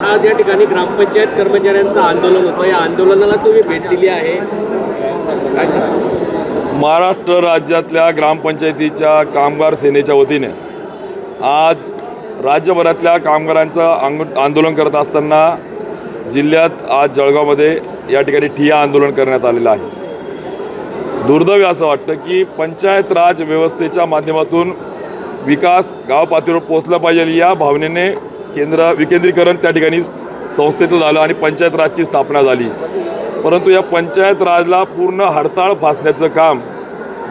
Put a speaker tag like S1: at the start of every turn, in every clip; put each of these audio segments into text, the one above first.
S1: आज या ठिकाणी ग्रामपंचायत कर्मचाऱ्यांचं आंदोलन होतं. या आंदोलनाला तुम्ही भेट दिली आहे.
S2: महाराष्ट्र राज्यातल्या ग्रामपंचायतीच्या कामगार सेनेच्या वतीने आज राज्यभरातल्या कामगारांचं आंग आंदोलन करत असताना जिल्ह्यात आज जळगावमध्ये या ठिकाणी ठिया आंदोलन करण्यात आलेलं आहे. दुर्दैवी असं वाटतं की पंचायत राज व्यवस्थेच्या माध्यमातून विकास गाव पातळीवर पोचला पाहिजे या भावनेने केंद्र विकेंद्रीकरण त्या ठिकाणी संस्थेचं झालं आणि पंचायत राजची स्थापना झाली. परंतु या पंचायत राजला पूर्ण हडताळ फासण्याचं काम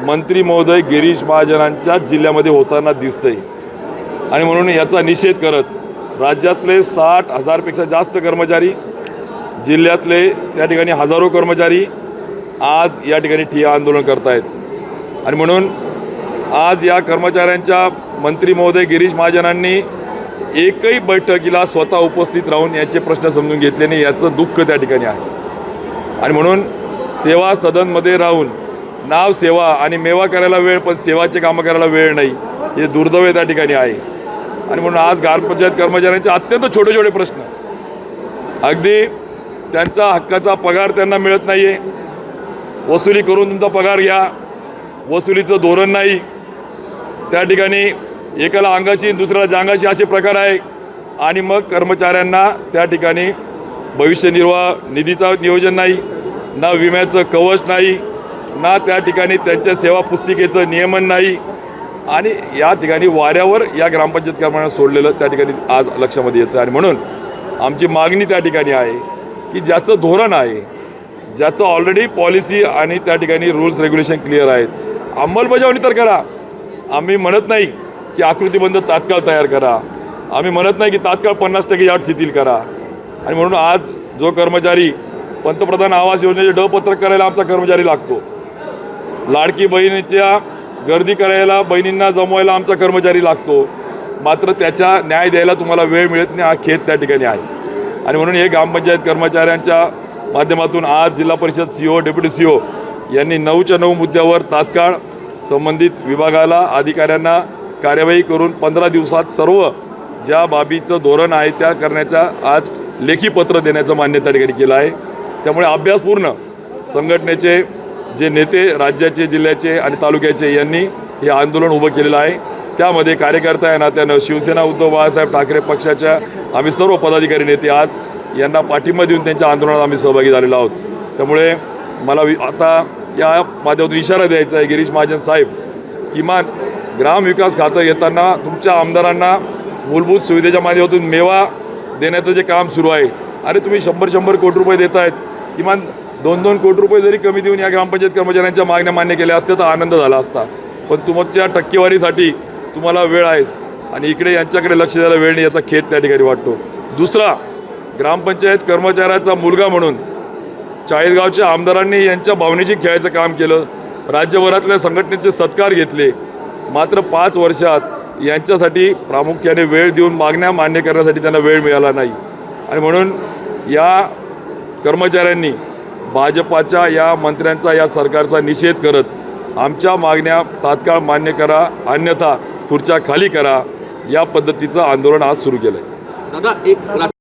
S2: मंत्री महोदय गिरीश महाजनांच्या जिल्ह्यामध्ये होताना दिसतंय. आणि म्हणून याचा निषेध करत राज्यातले साठ हजारपेक्षा जास्त कर्मचारी जिल्ह्यातले त्या ठिकाणी हजारो कर्मचारी आज या ठिकाणी ठिया आंदोलन करतायत. आणि म्हणून आज या कर्मचाऱ्यांच्या मंत्री महोदय गिरीश महाजनांनी एकही बैठकीला स्वतः उपस्थित राहून याचे प्रश्न समजून घेतले नाही याचं दुःख त्या ठिकाणी आहे. आणि म्हणून सेवा सदनमध्ये राहून नाव सेवा आणि मेवा करायला वेळ पण सेवाचे कामं करायला वेळ नाही हे दुर्दैव त्या ठिकाणी आहे. आणि म्हणून आज ग्रामपंचायत कर्मचाऱ्यांचे अत्यंत छोटे छोटे प्रश्न. अगदी त्यांचा हक्काचा पगार त्यांना मिळत नाही आहे वसुली करून तुमचा पगार घ्या. वसुलीचं धोरण नाही. त्या ठिकाणी एकाला अंगाची दुसऱ्याला जांगाची असे प्रकार आहे. आणि मग कर्मचाऱ्यांना त्या ठिकाणी भविष्य निर्वाह निधीचा नियोजन नाही ना विम्याचं कवच नाही ना त्या ठिकाणी त्यांच्या सेवा पुस्तिकेचं नियमन नाही. आणि या ठिकाणी वाऱ्यावर या ग्रामपंचायत कर्मचाऱ्यांना सोडलेलं त्या ठिकाणी आज लक्षामध्ये येतं आणि म्हणून आमची मागणी त्या ठिकाणी आहे की ज्याचं धोरण आहे ज्याचं ऑलरेडी पॉलिसी आणि त्या ठिकाणी रूल्स रेग्युलेशन क्लिअर आहेत अंमलबजावणी तर करा. आम्ही म्हणत नाही की आकृतीबंध तात्काळ तयार करा. आम्ही म्हणत नाही की तात्काळ पन्नास टक्के याट शिथिल करा. आणि म्हणून आज जो कर्मचारी पंतप्रधान आवास योजनेचे ड पत्रक करायला आमचा कर्मचारी लागतो. लाडकी बहिणीच्या गर्दी करायला बहिणींना जमवायला आमचा कर्मचारी लागतो. मात्र त्याच्या न्याय द्यायला तुम्हाला वेळ मिळत नाही हा खेद त्या ठिकाणी आहे. आणि म्हणून हे ग्रामपंचायत कर्मचाऱ्यांच्या माध्यमातून आज जिल्हा परिषद C O deputy C O यांनी नऊच्या नऊ मुद्द्यावर तात्काळ संबंधित विभागाला अधिकाऱ्यांना कार्यवाही करून पंधरा दिवसात सर्व ज्या बाबीचं धोरण आहे त्या करण्याच्या आज लेखी पत्र देण्याचं मान्य त्या ठिकाणी केलं आहे. त्यामुळे अभ्यासपूर्ण संघटनेचे जे नेते राज्याचे जिल्ह्याचे आणि तालुक्याचे यांनी हे आंदोलन उभं केलेलं आहे. त्यामध्ये कार्यकर्ता या नात्यानं शिवसेना उद्धव बाळासाहेब ठाकरे पक्षाच्या आम्ही सर्व पदाधिकारी नेते आज यांना पाठिंबा देऊन त्यांच्या आंदोलनात आम्ही सहभागी झालेलो आहोत. त्यामुळे मला वि आता या माध्यमातून इशारा द्यायचा आहे गिरीश महाजन साहेब किमान ग्रामविकास खातं येताना तुमच्या आमदारांना मूलभूत सुविधेच्या माध्यमातून मेवा देण्याचं जे काम सुरू आहे अरे तुम्ही शंभर शंभर कोटी रुपये देत आहेत किमान दोन दोन कोटी रुपये जरी कमी देऊन या ग्रामपंचायत कर्मचाऱ्यांच्या मागण्या मान्य केल्या असत्या तर आनंद झाला असता. पण तुमच्या टक्केवारीसाठी तुम्हाला वेळ आहेस आणि इकडे यांच्याकडे लक्ष द्यायला वेळ नाही याचा खेद त्या ठिकाणी वाटतो. दुसरा ग्रामपंचायत कर्मचाऱ्याचा मुलगा म्हणून चाळीसगावच्या आमदारांनी यांच्या भावनेशी खेळायचं काम केलं. राज्यभरातल्या संघटनेचे सत्कार घेतले. मात्र पाच वर्षात यांच्यासाठी प्रामुख्याने वेळ देऊन मागण्या मान्य करण्यासाठी त्यांना वेळ मिळाला नाही. आणि म्हणून या कर्मचाऱ्यांनी भाजपाच्या या मंत्र्यांचा या सरकारचा निषेध करत आमच्या मागण्या तात्काळ मान्य करा अन्यथा खुर्च्या खाली करा या पद्धतीचं आंदोलन आज सुरू केलं आहे
S1: दादा एक